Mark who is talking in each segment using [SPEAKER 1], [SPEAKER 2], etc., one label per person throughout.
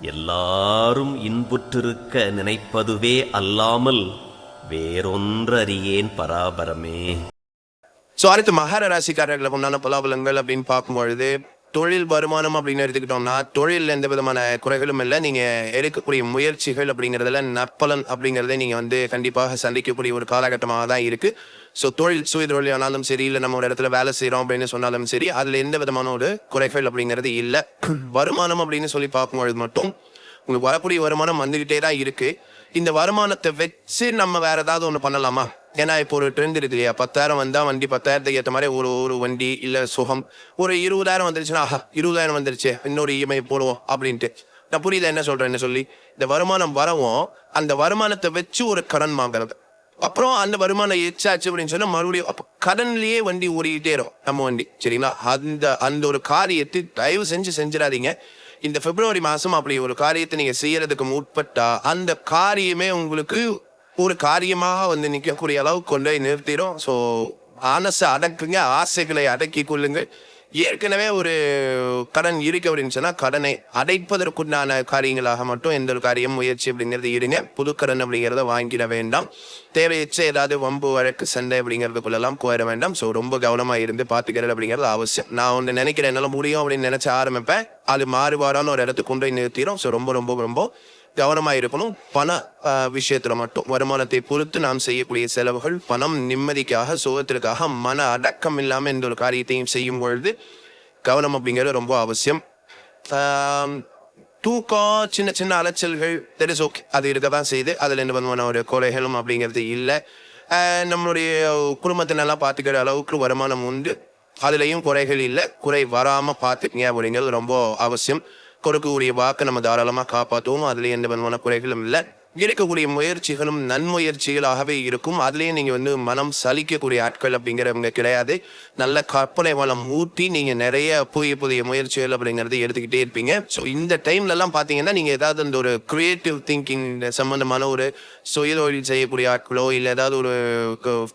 [SPEAKER 1] எல்லாரும் இன்புற்றிருக்க நினைப்பதுவே அல்லாமல் வேறொன்றறியேன் பராபரமே.
[SPEAKER 2] ஸோ அடுத்து மகர ராசிக்காரர்களுக்கு உண்டான பலாபலங்கள் அப்படின்னு பார்க்கும்பொழுது தொழில் வருமானம் அப்படின்னு எடுத்துக்கிட்டோம்னா தொழில் எந்த விதமான குறைகளும் இல்லை. நீங்கள் எடுக்கக்கூடிய முயற்சிகள் அப்படிங்கிறதுல நற்பலன் அப்படிங்கிறத நீங்கள் வந்து கண்டிப்பாக சந்திக்கக்கூடிய ஒரு காலகட்டமாக தான் இருக்குது ஸோ தொழில் சுய தொழில் ஆனாலும் சரி இல்லை நம்ம ஒரு இடத்துல வேலை செய்கிறோம் அப்படின்னு சொன்னாலும் சரி அதில் எந்த விதமான ஒரு குறைகள் அப்படிங்கிறது இல்லை. வருமானம் அப்படின்னு சொல்லி பார்க்கும்பொழுது மட்டும் உங்களுக்கு வரக்கூடிய வருமானம் வந்துக்கிட்டே தான் இருக்குது இந்த வருமானத்தை வச்சு நம்ம வேறு ஏதாவது ஒன்று பண்ணலாமா? ஏன்னா இப்போ ஒரு ட்ரெண்ட் இருக்கு இல்லையா? பத்தாயிரம் வந்தால் வண்டி பத்தாயிரத்துக்கு ஏற்ற மாதிரி ஒரு ஒரு வண்டி இல்லை சுகம். ஒரு இருபதாயிரம் வந்துருச்சுன்னா ஆஹா இருபதாயிரம் வந்துருச்சு இன்னொரு இஎம்ஐ போடுவோம் அப்படின்ட்டு. நான் புரியுதா? என்ன சொல்கிறேன்னு என்ன சொல்லி. இந்த வருமானம் வரவும் அந்த வருமானத்தை வச்சு ஒரு கடன் வாங்குறது. அப்புறம் அந்த வருமானம் எச்சாச்சு அப்படின்னு சொன்னா மறுபடியும் அப்போ கடன்லயே வண்டி ஓடிக்கிட்டே இருக்கும் நம்ம வண்டி. சரிங்களா? அந்த அந்த ஒரு காரியத்தை தயவு செஞ்சு செஞ்சிடாதீங்க. இந்த பிப்ரவரி மாதம் அப்படி ஒரு காரியத்தை நீங்கள் செய்யறதுக்கு முற்பட்டா அந்த காரியமே உங்களுக்கு ஒரு காரியமாக வந்து நிற்கக்கூடிய அளவுக்கு கொண்டு போய் நிறுத்திடும். ஸோ மனசை அடக்குங்க ஆசைகளை அடக்கி கொள்ளுங்கள். ஏற்கனவே ஒரு கடன் இருக்கு அப்படின்னு சொன்னால் கடனை அடைப்பதற்குண்டான காரியங்களாக மட்டும் எந்த ஒரு காரியம் முயற்சி அப்படிங்கிறது இருங்க புது கடன் அப்படிங்கிறத வாங்கிட வேண்டாம். தேவையற்ற ஏதாவது வம்பு வழக்கு சண்டை அப்படிங்கிறதுக்குள்ளெல்லாம் கோர வேண்டாம். ஸோ ரொம்ப கவனமாக இருந்து பார்த்துக்கிறது அப்படிங்கிறது அவசியம். நான் ஒன்று நினைக்கிறேன் என்னால் முடியும் அப்படின்னு நினச்சி ஆரம்பிப்பேன். அது மாறுபாடான ஒரு இடத்துக்கு கொண்டு போய் நிறுத்திடும். ஸோ ரொம்ப ரொம்ப ரொம்ப கவனமாக இருக்கணும் பண விஷயத்தில் மட்டும் வருமானத்தை பொறுத்து நாம் செய்யக்கூடிய செலவுகள் பணம் நிம்மதிக்காக சுகத்திற்காக மன அடக்கம் இல்லாமல் எந்த ஒரு காரியத்தையும் செய்யும் பொழுது கவனம் அப்படிங்கிறது ரொம்ப அவசியம். தூக்கம் சின்ன சின்ன அலைச்சல்கள் தெரிஸ் ஓகே அது இருக்க தான் செய்யுது. அதில் எந்த விதமான ஒரு கொலைகளும் அப்படிங்கிறது இல்லை. நம்மளுடைய நம்மளுடைய குடும்பத்தினெல்லாம் பார்த்துக்கிற அளவுக்கு வருமானம் உண்டு. அதுலேயும் குறைகள் இல்லை. குறை வராமல் பார்த்துக்கங்க அப்படிங்கிறது ரொம்ப அவசியம். கொடுக்கக்கூடிய வாக்கை நம்ம தாராளமாக காப்பாற்றுவோம் அதுலேயே எந்த விதமான குறைகளும் இல்லை. இருக்கக்கூடிய முயற்சிகளும் நன்முயற்சிகளாகவே இருக்கும். அதுலேயே நீங்கள் வந்து மனம் சலிக்கக்கூடிய ஆட்கள் அப்படிங்கிறவங்க கிடையாது. நல்ல கற்பனை வளம் ஊட்டி நீங்கள் நிறைய புதிய புதிய முயற்சிகள் அப்படிங்கிறது எடுத்துக்கிட்டே இருப்பீங்க. ஸோ இந்த டைம்லலாம் பார்த்தீங்கன்னா நீங்கள் ஏதாவது அந்த ஒரு க்ரியேட்டிவ் திங்கிங் சம்மந்தமான ஒரு சுயதொழில் செய்யக்கூடிய ஆட்களோ இல்லை ஏதாவது ஒரு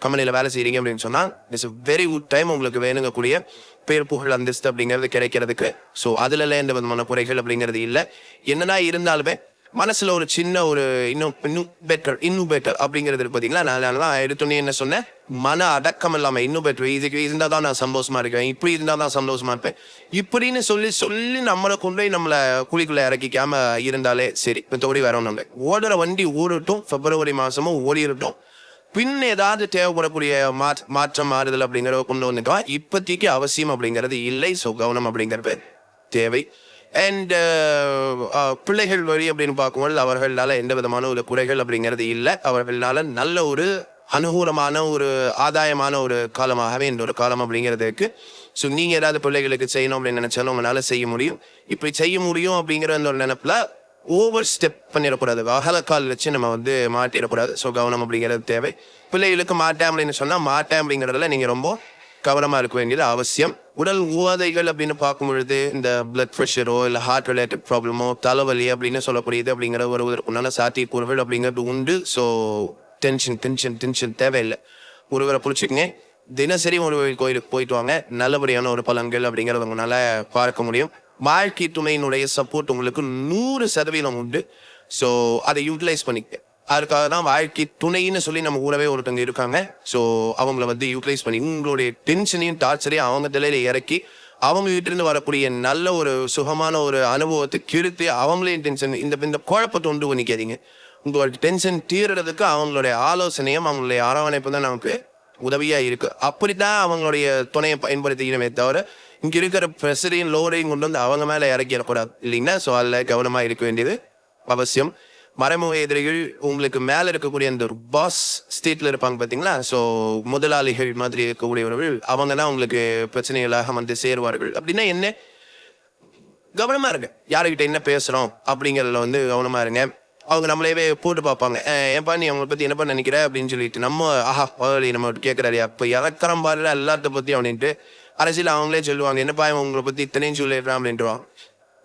[SPEAKER 2] கம்பெனியில் வேலை செய்கிறீங்க அப்படின்னு சொன்னால் இட்ஸ் வெரி குட் டைம் உங்களுக்கு வேணுங்கக்கூடிய பேர் புகழ் அந்தஸ்து அப்படிங்கிறது கிடைக்கிறதுக்கு. ஸோ அதுலலாம் எந்த விதமான குறைகள் அப்படிங்கிறது இல்லை. என்னன்னா இருந்தாலுமே மனசுல ஒரு சின்ன ஒரு இன்னும் இன்னும் பெட்டர் இன்னும் பெட்டர் அப்படிங்கிறது பார்த்தீங்களா நான் அதனால எடுத்தோன்னே என்ன சொன்னேன்? மன அடக்கம் இல்லாமல் இன்னும் பெட்டர் இதுக்கு இருந்தால் தான் நான் சந்தோஷமா இருக்கேன். இப்படி இருந்தால் தான் சந்தோஷமா இருப்பேன். இப்படின்னு சொல்லி சொல்லி நம்மளை கொண்டு போய் நம்மளை குழிக்குள்ள இறக்கிக்காம இருந்தாலே சரி. இப்போ தோடி வரோம் இல்லை. ஓடுற வண்டி ஓடட்டும். பிப்ரவரி மாசமும் ஓடிடட்டும். பின் ஏதாவது தேவைப்படக்கூடிய மாற்ற மாற்றம் மாறுதல் அப்படிங்கிறத கொண்டு வந்துக்கலாம் இப்போதைக்கு அவசியம் அப்படிங்கிறது இல்லை. ஸோ கவனம் அப்படிங்கிறது தேவை. அண்ட் பிள்ளைகள் வழி அப்படின்னு பார்க்கும்போது அவர்களால் எந்த விதமான ஒரு குறைகள் அப்படிங்கிறது இல்லை. அவர்களால் நல்ல ஒரு அனுகூலமான ஒரு ஆதாயமான ஒரு காலமாகவே இந்த ஒரு காலம் அப்படிங்கிறதுக்கு ஸோ நீங்கள் ஏதாவது பிள்ளைகளுக்கு செய்யணும் அப்படின்னு நினச்சாலும் உங்களால் செய்ய முடியும். இப்படி செய்ய முடியும் அப்படிங்கிற அந்த ஒரு நினப்பில் ஓவர் ஸ்டெப் பண்ணிடக்கூடாது. அகலக்கால் வச்சு நம்ம வந்து மாட்டிடக்கூடாது. ஸோ கவனம் அப்படிங்கிறது தேவை. பிள்ளைகளுக்கு மாட்டேன் அப்படின்னு சொன்னால் மாட்டேன் அப்படிங்கிறதுல நீங்கள் ரொம்ப கவனமாக இருக்க வேண்டியது அவசியம். உடல் உபாதைகள் அப்படின்னு பார்க்கும்பொழுது இந்த பிளட் ப்ரெஷரோ இல்லை ஹார்ட் ரிலேட்டட் ப்ராப்ளமோ தலைவலி அப்படின்னு சொல்லக்கூடியது அப்படிங்கிற ஒரு உண்டான சாத்தியக்கூறுகள் அப்படிங்கிறது உண்டு. ஸோ டென்ஷன் டென்ஷன் டென்ஷன் தேவையில்லை. ஒருவரை பிடிச்சிக்கங்க. தினசரி ஒரு கோயிலுக்கு போயிட்டு வாங்க. நல்லபடியான ஒரு பலன்கள் அப்படிங்கிறத உங்களால் பார்க்க முடியும். வாழ்க்கை துணையினுடைய சப்போர்ட் உங்களுக்கு நூறு சதவீதம் உண்டு. ஸோ அதை யூட்டிலைஸ் பண்ணிக்க. அதுக்காக தான் வாழ்க்கை துணைன்னு சொல்லி நம்ம கூடவே ஒருத்தவங்க இருக்காங்க. ஸோ அவங்கள வந்து யூட்டிலைஸ் பண்ணி உங்களுடைய டென்ஷனையும் டார்ச்சரையும் அவங்க தலையில் இறக்கி அவங்க கிட்ட இருந்து வரக்கூடிய நல்ல ஒரு சுகமான ஒரு அனுபவத்தை கிருத்தி அவங்களையும் டென்ஷன் இந்த இந்த குழப்பத்தை உண்டு பண்ணிக்காதீங்க. உங்களோட டென்ஷன் தீர்றதுக்கு அவங்களுடைய ஆலோசனையும் அவங்களுடைய அரவணைப்பு தான் நமக்கு உதவியாக இருக்குது அப்படி தான் அவங்களுடைய துணையை பயன்படுத்திக்கணுமே தவிர இங்க இருக்கிற ப்ரெஷரையும் லோரையும் கொண்டு வந்து அவங்க மேல இறக்கிடக்கூடாது இல்லைங்களா? ஸோ அதில் கவனமா இருக்க வேண்டியது அவசியம். மறைமுக எதிரிகள் உங்களுக்கு மேல இருக்கக்கூடிய அந்த ஒரு பாஸ் ஸ்டேட்ல இருப்பாங்க பாத்தீங்களா? ஸோ முதலாளிகள் மாதிரி இருக்கக்கூடியவர்கள் அவங்க தான் உங்களுக்கு பிரச்சனைகளாக வந்து சேருவார்கள். அப்படின்னா என்ன? கவனமா இருங்க. யாருக்கிட்ட என்ன பேசுறோம் அப்படிங்கறதுல வந்து கவனமா இருங்க. அவங்க நம்மளையவே போட்டு பார்ப்பாங்க. ஏன்ப்பா ஏன்பா நீ அவங்கள பத்தி என்னப்பா நினைக்கிற? அப்படின்னு சொல்லிட்டு நம்ம ஆஹா முதலாளி நம்ம கேட்கறாரு அப்ப இறக்குறம் பாருல எல்லாத்த பத்தி அப்படின்ட்டு அரசியல் அவங்களே சொல்லுவாங்க என்னப்பா இவன் உங்களை பத்தி இத்தனையும் சொல்லிடுறான் அப்படின்ட்டு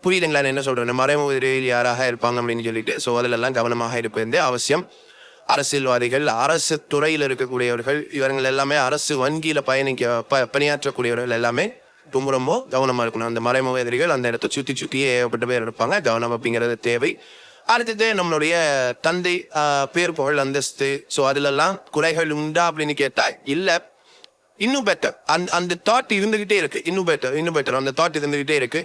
[SPEAKER 2] புரியுதுங்களா? நான் என்ன சொல்றேன்? மறைமுக யாராக இருப்பாங்க? அப்படின்னு சொல்லிட்டு ஸோ அதிலெல்லாம் கவனமாக இருப்பது அவசியம். அரசியல்வாதிகள் அரசு துறையில் இருக்கக்கூடியவர்கள் இவர்கள் எல்லாமே அரசு வங்கியில் பயணிக்க ப பணியாற்றக்கூடியவர்கள் எல்லாமே ரொம்ப ரொம்ப கவனமாக இருக்கணும். அந்த மறைமுக எதிரிகள் அந்த இடத்த சுற்றி சுற்றியே ஏகப்பட்ட பேர் இருப்பாங்க. கவனம் அப்படிங்கிறது தேவை. அடுத்தது நம்மளுடைய தந்தை பேர் புகழ் அந்தஸ்து. ஸோ அதிலெல்லாம் குறைகள் உண்டா அப்படின்னு கேட்டால் இல்லை. இன்னும் பெட்டர் அந்த அந்த தாட் இருந்துகிட்டே இருக்கு. இன்னும் பெட்டர் இன்னும் பெட்டர் அந்த தாட் இருந்துகிட்டே இருக்கு.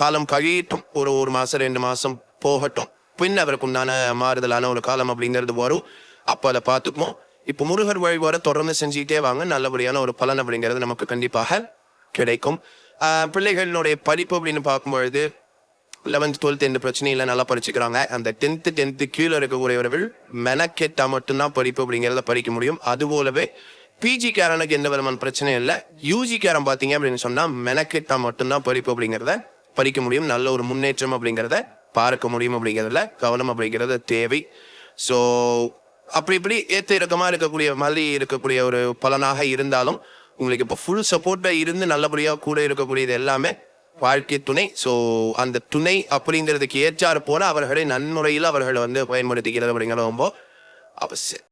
[SPEAKER 2] காலம் கழியட்டும். ஒரு ஒரு மாசம் ரெண்டு மாசம் போகட்டும். பின் அவருக்கு உண்டான மாறுதலான ஒரு காலம் அப்படிங்கிறது வரும். அப்போ அதை பார்த்துப்போம் இப்போ முருகர் வழிபாட தொடர்ந்து செஞ்சுக்கிட்டே வாங்க. நல்லபடியான ஒரு பலன் அப்படிங்கிறது நமக்கு கண்டிப்பாக கிடைக்கும். பிள்ளைகளினுடைய படிப்பு அப்படின்னு பார்க்கும்பொழுது லெவன்த் டுவெல்த் எந்த பிரச்சனையும் இல்லை. நல்லா படிச்சுக்கிறாங்க. அந்த டென்த்து டென்த்து கீழே இருக்கக்கூடியவர்கள் மெனக்கெட்டா மட்டும்தான் படிப்பு அப்படிங்கிறத படிக்க முடியும். அது போலவே பிஜி கேரனுக்கு எந்த விதமான பிரச்சனையும் இல்லை. யூஜி பார்த்தீங்க அப்படின்னு சொன்னால் மெனக்கிட்டா மட்டும்தான் படிப்பு அப்படிங்கிறத படிக்க முடியும். நல்ல ஒரு முன்னேற்றம் அப்படிங்கிறத பார்க்க முடியும் அப்படிங்கிறதுல கவனம் அப்படிங்கிறது தேவை. ஸோ அப்படி இப்படி ஏற்ற இறக்கமாக இருக்கக்கூடிய மாதிரி இருக்கக்கூடிய ஒரு பலனாக இருந்தாலும் உங்களுக்கு இப்போ ஃபுல் சப்போர்ட்டாக இருந்து நல்லபடியாக கூட இருக்கக்கூடியது எல்லாமே வாழ்க்கை துணை. ஸோ அந்த துணை அப்படிங்கிறதுக்கு ஏற்றாறு போல அவர்களை நன்முறையில் அவர்களை வந்து பயன்படுத்திக்கிறது அப்படிங்கிற ரொம்ப அவசியம்.